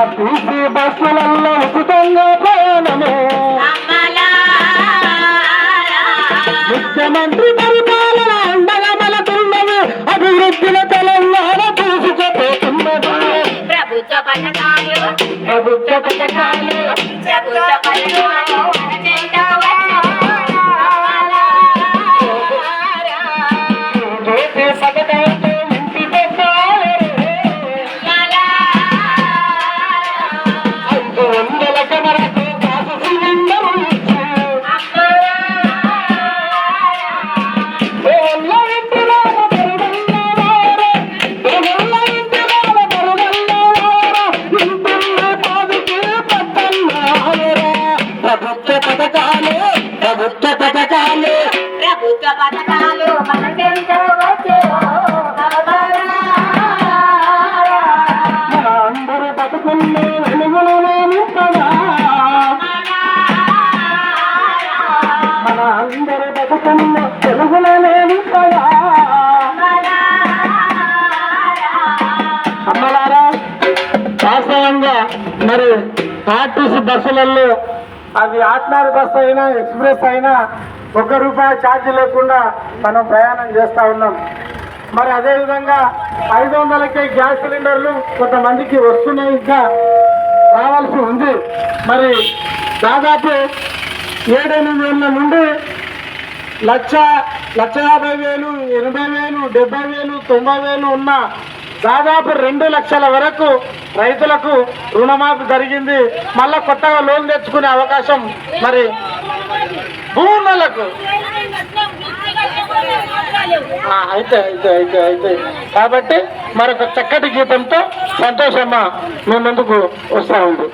RTC బస్సులలో ఉచితంగా ప్రయాణము. ముఖ్యమంత్రి పరిపాలన అండగా మనకున్నది అభివృద్ధిన తెలంగాణ దూసుకుపోతున్నది ప్రభుత్వ పథకాలు ప్రభుత్వ పథకాలు. ప్రభుత్వ పథకాలు. ప్రభుత్వ పథకాలు. ప్రభుత్వ పథకాలు అందరి బతుకుల్లో వెలుగులోనే మన అందరి బతుకుల్లో అమ్మలారా వాస్తవంగా మరి ఆర్టీసీ బస్సులలో అది ఆట్నార్ బస్ అయినా ఎక్స్ప్రెస్ అయినా ఒక్క రూపాయి ఛార్జ్ లేకుండా మనం ప్రయాణం చేస్తూ ఉన్నాం. మరి అదేవిధంగా ఐదు వందలకే గ్యాస్ సిలిండర్లు కొంతమందికి వస్తున్నాయి ఇంకా రావాల్సి ఉంది. మరి దాదాపు ఏడెనిమిది వేల నుండి లక్ష లక్ష యాభై వేలు ఎనభై వేలు డెబ్బై వేలు తొంభై వేలు ఉన్న దాదాపు రెండు లక్షల వరకు రైతులకు రుణమాఫీ జరిగింది. మళ్ళా కొత్తగా లోన్ తెచ్చుకునే అవకాశం మరి భూములకు. అయితే అయితే అయితే అయితే. కాబట్టి మరొక చక్కటి గీతంతో సంతోషమ్మ మేము ముందుకు వస్తా ఉంది.